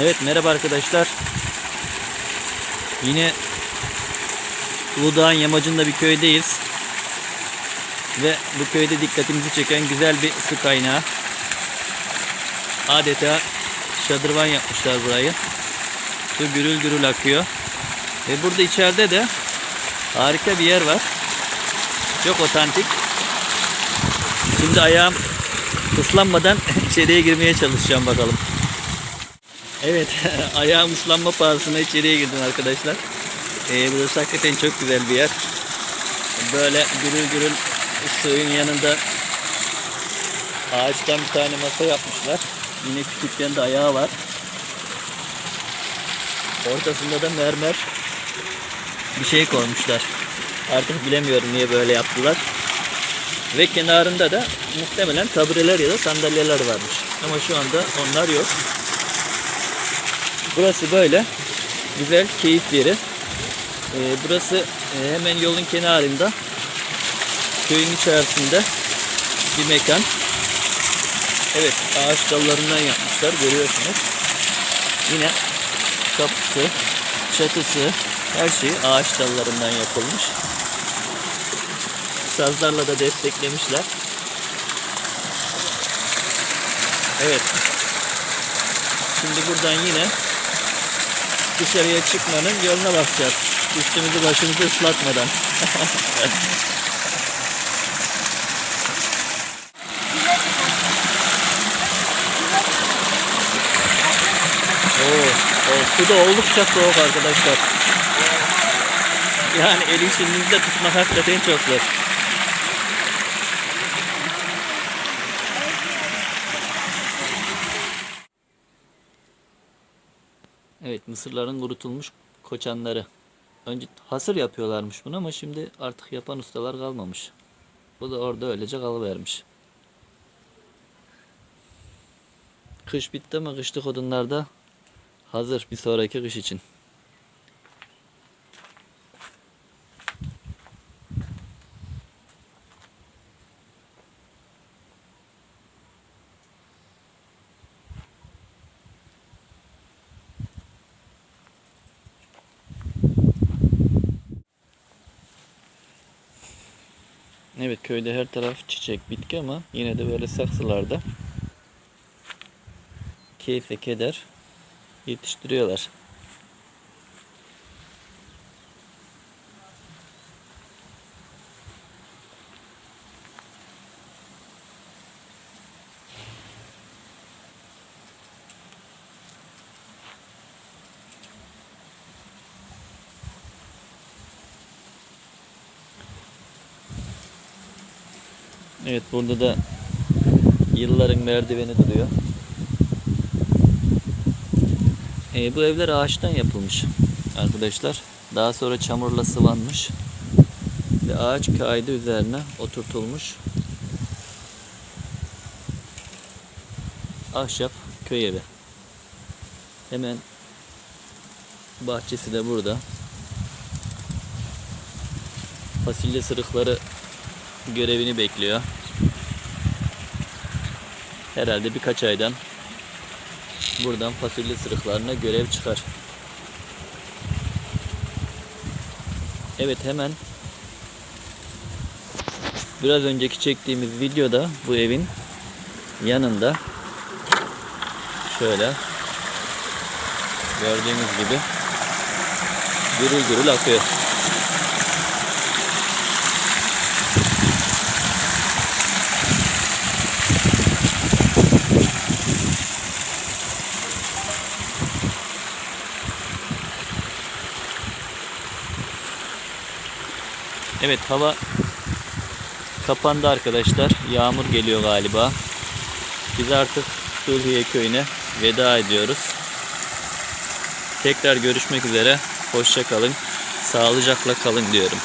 Evet merhaba arkadaşlar. Yine Uludağ'ın yamacında bir köydeyiz. Ve bu köyde dikkatimizi çeken güzel bir su kaynağı. Adeta şadırvan yapmışlar burayı. Su gürül gürül akıyor. Ve burada içeride de harika bir yer var. Çok otantik. Şimdi ayağım ıslanmadan içeriye girmeye çalışacağım bakalım. Evet, ayağım ıslanma pahasına içeriye girdim arkadaşlar. Ee, burası hakikaten çok güzel bir yer. Böyle gürül gürül suyun yanında ağaçtan bir tane masa yapmışlar. Yine küçükten de ayağı var. Ortasında da mermer bir şey koymuşlar. Artık bilemiyorum niye böyle yaptılar. Ve kenarında da muhtemelen tabureler ya da sandalyeler varmış. Ama şu anda onlar yok. Burası böyle. Güzel, keyif yeri. Ee, burası e, hemen yolun kenarında. Köyün içerisinde bir mekan. Evet, ağaç dallarından yapmışlar. Görüyorsunuz. Yine kapısı, çatısı, her şey ağaç dallarından yapılmış. Sazlarla da desteklemişler. Evet. Şimdi buradan yine dışarıya çıkmanın yoluna bakacağız. Üstümüzü başımızı ıslatmadan. Oo, o su da oldukça soğuk arkadaşlar. Yani eli şimdinizde tutmak hakikaten çok zor. Evet mısırların kurutulmuş koçanları. Önce hasır yapıyorlarmış bunu ama şimdi artık yapan ustalar kalmamış. Bu da orada öylece kalıvermiş. Kış bitti ama kışlık odunlar da hazır bir sonraki kış için. Evet köyde her taraf çiçek, bitki ama yine de böyle saksılarda keyif ve keder yetiştiriyorlar. Evet burada da yılların merdiveni duruyor. Ee, bu evler ağaçtan yapılmış arkadaşlar. Daha sonra çamurla sıvanmış. Ve ağaç kaydı üzerine oturtulmuş. Ahşap köy evi. Hemen bahçesi de burada. Fasulye sırıkları görevini bekliyor. Herhalde birkaç aydan buradan fasulye sırıklarına görev çıkar. Evet hemen biraz önceki çektiğimiz videoda bu evin yanında şöyle gördüğünüz gibi gürül gürül akıyor. Evet hava kapandı arkadaşlar. Yağmur geliyor galiba. Biz artık Sulhiye köyüne veda ediyoruz. Tekrar görüşmek üzere. Hoşça kalın. Sağlıcakla kalın diyorum.